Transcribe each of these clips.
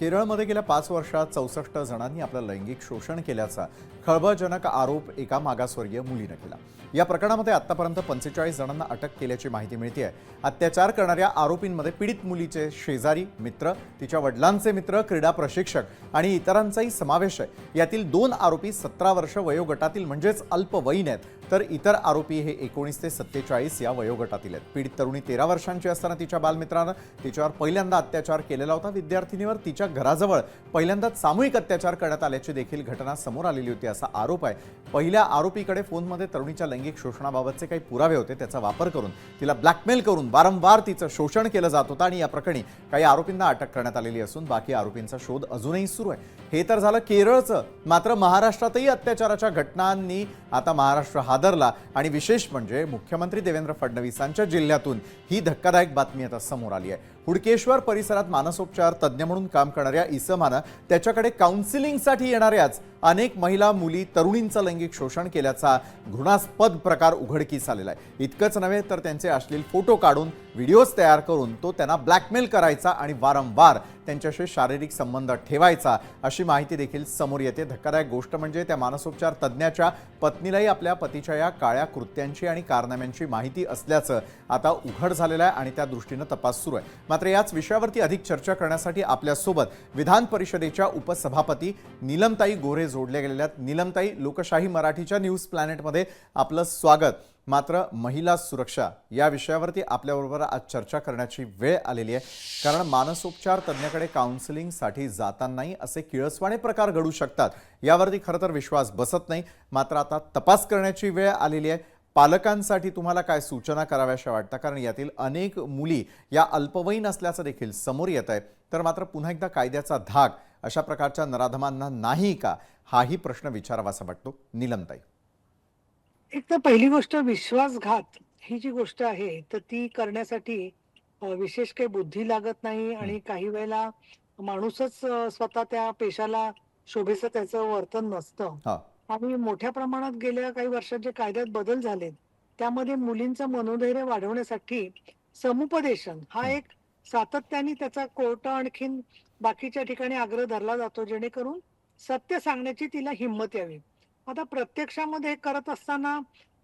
केरळमध्ये गेल्या पाच वर्षात चौसष्ट जणांनी आपलं लैंगिक शोषण केल्याचा खळबळजनक आरोप एका मागासवर्गीय मुलीनं केला. या प्रकरणामध्ये आतापर्यंत पंचेचाळीस जणांना अटक केल्याची माहिती मिळते आहे अत्याचार करणाऱ्या आरोपींमध्ये पीडित मुलीचे शेजारी मित्र तिच्या वडिलांचे मित्र क्रीडा प्रशिक्षक आणि इतरांचाही समावेश आहे. यातील दोन आरोपी सतरा वर्ष वयोगटातील म्हणजेच अल्पवयीन आहेत. तर इतर आरोपी हे एकोणीस ते सत्तेचाळीस या वयोगटातील आहेत. पीडित तरुणी तेरा वर्षांची असताना तिच्या बालमित्रानं तिच्यावर पहिल्यांदा अत्याचार केलेला होता. विद्यार्थिनीवर तिच्या घराजवळ पहिल्यांदाच सामूहिक अत्याचार करण्यात आल्याची देखील घटना समोर आलेली होती असा आरोप आहे. पहिल्या आरोपीकडे फोनमध्ये तरुणीच्या लैंगिक शोषणाबाबतचे काही पुरावे होते. त्याचा वापर करून तिला ब्लॅकमेल करून वारंवार तिचं शोषण केलं जात होतं आणि या प्रकरणी काही आरोपींना अटक करण्यात आलेली असून बाकी आरोपींचा शोध अजूनही सुरू आहे. हे तर झालं केरळचं. मात्र महाराष्ट्रातही अत्याचाराच्या घटनांनी आता महाराष्ट्र हा आदरला आणि विशेष म्हणजे मुख्यमंत्री देवेंद्र फडणवीसांच्या जिल्ह्यातून ही धक्कादायक बातमी आता समोर आली आहे. हुडकेश्वर परिसरात मानसोपचार तज्ज्ञ म्हणून काम करणाऱ्या इसमानं त्याच्याकडे काउन्सिलिंगसाठी येणाऱ्याच अनेक महिला मुली तरुणींचं लैंगिक शोषण केल्याचा घृणास्पद प्रकार उघडकीस आलेला आहे. इतकंच नव्हे तर त्यांचे अश्लील फोटो काढून व्हिडिओज तयार करून तो त्यांना ब्लॅकमेल करायचा आणि वारंवार त्यांच्याशी शारीरिक संबंध ठेवायचा अशी माहिती देखील समोर येते. धक्कादायक गोष्ट म्हणजे त्या मानसोपचार तज्ज्ञाच्या पत्नीलाही आपल्या पतीच्या या काळ्या कृत्यांची आणि कारनाम्यांची माहिती असल्याचं आता उघड झालेलं आहे आणि त्या दृष्टीनं तपास सुरू आहे. मात्र याच विषयावरती अधिक चर्चा करण्यासाठी आपल्यासोबत विधान परिषदेच्या उपसभापती नीलमताई गोरे जोडल्या गेलेल्या आहेत. नीलमताई लोकशाही मराठीच्या न्यूज प्लॅनेटमध्ये आपलं स्वागत. मात्र महिला सुरक्षा या विषयावरती आपल्याबरोबर आज चर्चा करण्याची वेळ आलेली आहे. कारण मानसोपचार तज्ज्ञाकडे काउन्सिलिंगसाठी जातानाही असे किळसवाणे प्रकार घडू शकतात. यावरती खरं तर विश्वास बसत नाही. मात्र आता तपास करण्याची वेळ आलेली आहे. पालकांसाठी तुम्हाला काय सूचना कराव्याशा वाटतं कारण यातील अनेक मुली या अल्पवयीन असल्याचं देखील समोर येत आहे. तर मात्र पुन्हा एकदा कायद्याचा धाक अशा प्रकारच्या नराधमांना नाही का? हाही प्रश्न विचारावासा वाटतो. नीलमताई. एक तर पहिली गोष्ट विश्वासघात ही जी गोष्ट आहे तर ती करण्यासाठी विशेष काही बुद्धी लागत नाही आणि काही वेळेला माणूसच स्वतः त्या पेशाला शोभेचं त्याचं वर्तन नसतं. आणि मोठ्या प्रमाणात गेल्या काही वर्षात जे कायद्यात बदल झालेत त्यामध्ये मुलींचं मनोधैर्य वाढवण्यासाठी समुपदेशन हा. एक सातत्याने त्याचा कोर्ट आणखीन बाकीच्या ठिकाणी आग्रह धरला जातो जेणेकरून सत्य सांगण्याची तिला हिंमत यावी आता प्रत्यक्षामध्ये हे करत असताना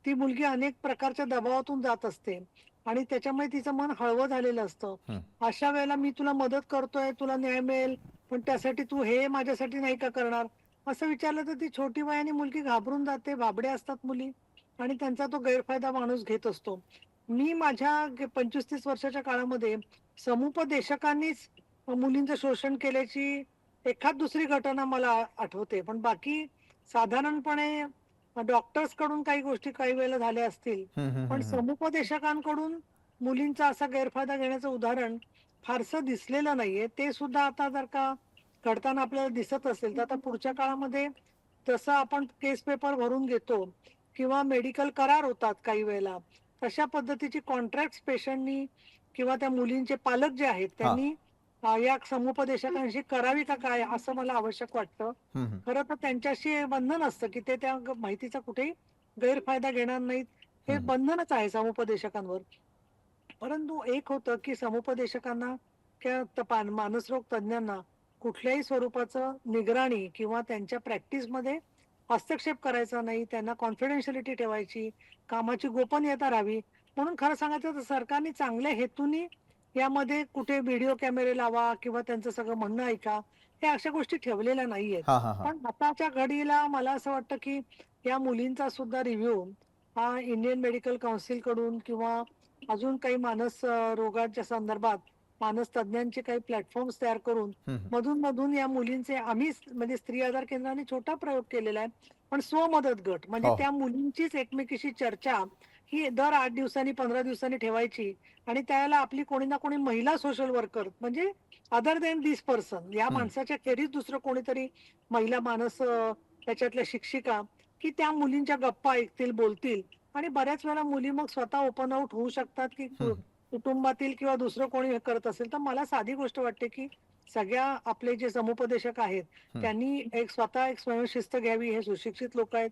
ती मुलगी अनेक प्रकारच्या दबावातून जात असते आणि त्याच्यामुळे तिचं मन हळवं झालेलं असतं. अशा वेळेला मी तुला मदत करतोय तुला न्याय मिळेल पण त्यासाठी तू हे माझ्यासाठी नाही का करणार असं विचारलं तर ती छोटी वयाने मुलगी घाबरून जाते भाबड्या असतात मुली आणि त्यांचा तो गैरफायदा माणूस घेत असतो. मी माझ्या पंचवीस तीस वर्षाच्या काळामध्ये समुपदेशकांनीच मुलींचं शोषण केल्याची एखाद दुसरी घटना मला आठवते. पण बाकी साधारणपणे डॉक्टर्सकडून काही गोष्टी काही वेळेला झाल्या असतील. पण. समुपदेशकांकडून मुलींचा असा गैरफायदा घेण्याचं उदाहरण फारसं दिसलेलं नाहीये. ते सुद्धा आता जर का घडताना आपल्याला दिसत असेल तर आता पुढच्या काळामध्ये तसं आपण केस पेपर भरून घेतो किंवा मेडिकल करार होतात काही वेळेला तशा पद्धतीची कॉन्ट्रॅक्ट पेशंटनी किंवा त्या मुलींचे पालक जे आहेत त्यांनी या समुपदेशकांशी करावी का काय असं मला आवश्यक वाटतं. खरं तर त्यांच्याशी बंधन असतं की ते त्या माहितीचा कुठेही गैरफायदा घेणार नाहीत हे. बंधनच आहे समुपदेशकांवर परंतु एक होतं की समुपदेशकांना किंवा मानसरोग तज्ञांना कुठल्याही स्वरूपाचं निगराणी किंवा त्यांच्या प्रॅक्टिसमध्ये हस्तक्षेप करायचा नाही त्यांना कॉन्फिडेन्शियलिटी ठेवायची कामाची गोपनीयता राहावी. म्हणून खरं सांगायचं तर सरकारने चांगल्या हेतूने यामध्ये कुठे व्हिडिओ कॅमेरे लावा किंवा त्यांचं सगळं म्हणणं ऐका हे अशा गोष्टी ठेवलेल्या नाहीयेत. पण आताच्या घडीला मला असं वाटतं की या मुलींचा सुद्धा रिव्ह्यू हा इंडियन मेडिकल काउन्सिलकडून किंवा अजून काही मानस रोगाच्या संदर्भात मानस तज्ञांचे काही प्लॅटफॉर्म्स तयार करून. मधून मधून या मुलींचे आम्ही म्हणजे स्त्री आधार केंद्राने छोटा प्रयोग केलेला आहे पण स्वमदत गट म्हणजे हो. त्या मुलींचीच एकमेकीशी चर्चा ही दर आठ दिवसांनी पंधरा दिवसांनी ठेवायची आणि त्याला आपली कोणी ना कोणी महिला सोशल वर्कर म्हणजे अदर देन दिस पर्सन या. माणसाच्या खेरीज दुसरं कोणीतरी महिला मानस त्याच्यातल्या शिक्षिका की त्या मुलींच्या गप्पा ऐकतील बोलतील आणि बऱ्याच वेळा मुली मग स्वतः ओपन आउट होऊ शकतात की. कुटुंबातील किंवा दुसरं कोणी हे करत असेल तर मला साधी गोष्ट वाटते की सगळ्या आपले जे समुपदेशक आहेत. त्यांनी एक स्वतः एक स्वयंशिस्त घ्यावी. हे सुशिक्षित लोक आहेत.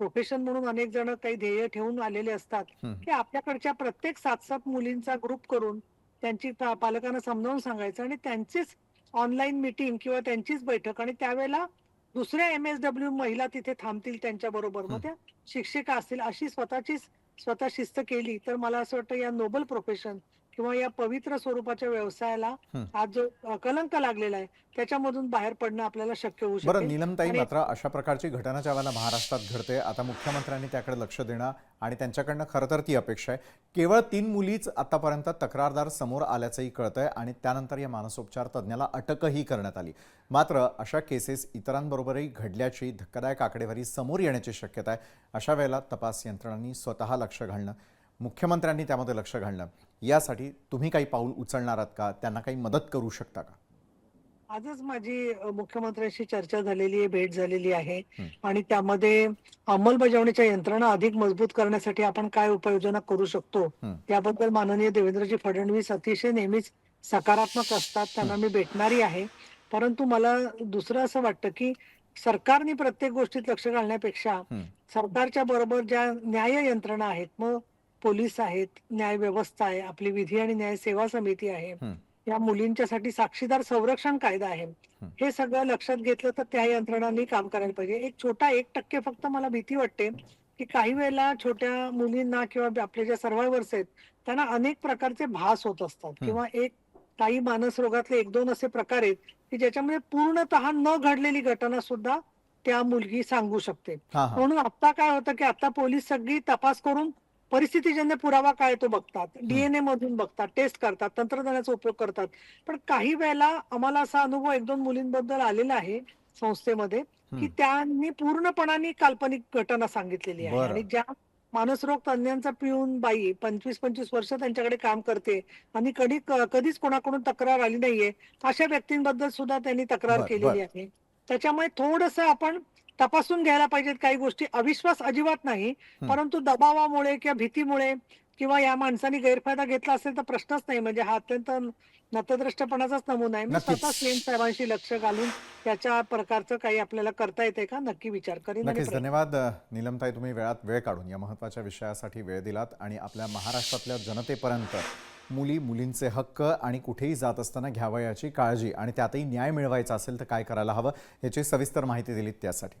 प्रोफेशन म्हणून अनेक जण काही ध्येय ठेवून आलेले असतात. की आपल्याकडच्या प्रत्येक सात सात मुलींचा ग्रुप करून त्यांची पालकांना समजावून सांगायचं आणि त्यांचेच ऑनलाईन मीटिंग किंवा त्यांचीच बैठक आणि त्यावेळेला दुसऱ्या एम एस डब्ल्यू महिला तिथे थांबतील त्यांच्या बरोबर मग त्या शिक्षिका असतील अशी स्वतःचीच स्वतः शिस्त केली तर मला असं वाटतं या नोबल प्रोफेशन किंवा या पवित्र स्वरूपाच्या व्यवसायाला. आज जो कलंक लागलेला आहे त्याच्यामधून बाहेर पडणं आपल्याला शक्य होऊ बरं शकेल. नीलमताई मात्र अशा प्रकारची घटना ज्या वेळेला महाराष्ट्रात घडते आता मुख्यमंत्र्यांनी त्याकडे लक्ष देणं आणि त्यांच्याकडनं खरं तर ती अपेक्षा आहे. केवळ तीन मुलीच आतापर्यंत तक्रारदार समोर आल्याचंही कळतंय आणि त्यानंतर या मानसोपचार तज्ज्ञाला अटकही करण्यात आली. मात्र अशा केसेस इतरांबरोबरही घडल्याची धक्कादायक आकडेवारी समोर येण्याची शक्यता आहे. अशा वेळेला तपास यंत्रणांनी स्वतः लक्ष घालणं मुख्यमंत्र्यांनी त्यामध्ये लक्ष घालणं. यासाठी तुम्ही काही पाऊल उचलणार आहात का? त्यांना काही मदत करू शकता का? आजच माझी मुख्यमंत्र्यांशी चर्चा झालेली आहे भेट झालेली आहे. आणि त्यामध्ये अंमलबजावणीच्या यंत्रणा अधिक मजबूत करण्यासाठी आपण काय उपाययोजना करू शकतो. त्याबद्दल माननीय देवेंद्रजी फडणवीस अतिशय नेहमीच सकारात्मक असतात. त्यांना मी भेटणारी आहे. परंतु मला दुसरं असं वाटतं की सरकारने प्रत्येक गोष्टीत लक्ष घालण्यापेक्षा. सरकारच्या बरोबर ज्या न्याय यंत्रणा आहेत मग पोलीस आहेत न्याय व्यवस्था आहे आपली विधी आणि न्याय सेवा समिती आहे. या मुलींच्यासाठी साक्षीदार संरक्षण कायदा आहे. हे. सगळं लक्षात घेतलं तर त्या यंत्रणांनी काम करायला पाहिजे. एक छोटा एक टक्के फक्त मला भीती वाटते की काही वेळेला छोट्या मुलींना किंवा आपले जे सर्वायवर्स आहेत त्यांना अनेक प्रकारचे भास होत असतात. किंवा एक काही मानस रोगातले एक दोन असे प्रकार आहेत की ज्याच्यामध्ये पूर्णतः न घडलेली घटना सुद्धा त्या मुलगी सांगू शकते. म्हणून आता काय होतं की आता पोलीस सगळी तपास करून परिस्थितीजन्य पुरावा काय तो बघतात डीएनए मधून बघतात टेस्ट करतात तंत्रज्ञानाचा उपयोग करतात पण काही वेळेला आम्हाला असा अनुभव एक दोन मुलींबद्दल आलेला आहे संस्थेमध्ये की. त्यांनी पूर्णपणाने काल्पनिक घटना सांगितलेली आहे. आणि ज्या मानसरोग तज्ञांचा पिऊन बाई पंचवीस पंचवीस वर्ष त्यांच्याकडे काम करते आणि कधी कधीच कोणाकडून तक्रार आली नाहीये अशा व्यक्तींबद्दल सुद्धा त्यांनी तक्रार केलेली. आहे त्याच्यामुळे थोडस आपण तपासून घ्यायला पाहिजेत काही गोष्टी. अविश्वास अजिबात नाही. परंतु दबावामुळे किंवा भीतीमुळे किंवा या माणसाने गैरफायदा घेतला असेल तर प्रश्नच नाही. म्हणजे हा अत्यंत नतद्रष्टपणाचाच नमुना आहे. मी. स्वतः सीएम साहेबांशी लक्ष घालून त्याच्या प्रकारचं काही आपल्याला करता येते का? नक्की विचार करीन नक्कीच. धन्यवाद नीलमताई. तुम्ही वेळात वेळ काढून या महत्त्वाच्या विषयासाठी वेळ दिलात आणि आपल्या महाराष्ट्रातल्या जनतेपर्यंत मुली मुलींचे हक्क आणि कुठेही जात असताना घ्यावयाची काळजी आणि त्यातही न्याय मिळवायचा असेल तर काय करायला हवं याची सविस्तर माहिती दिलीत त्यासाठी.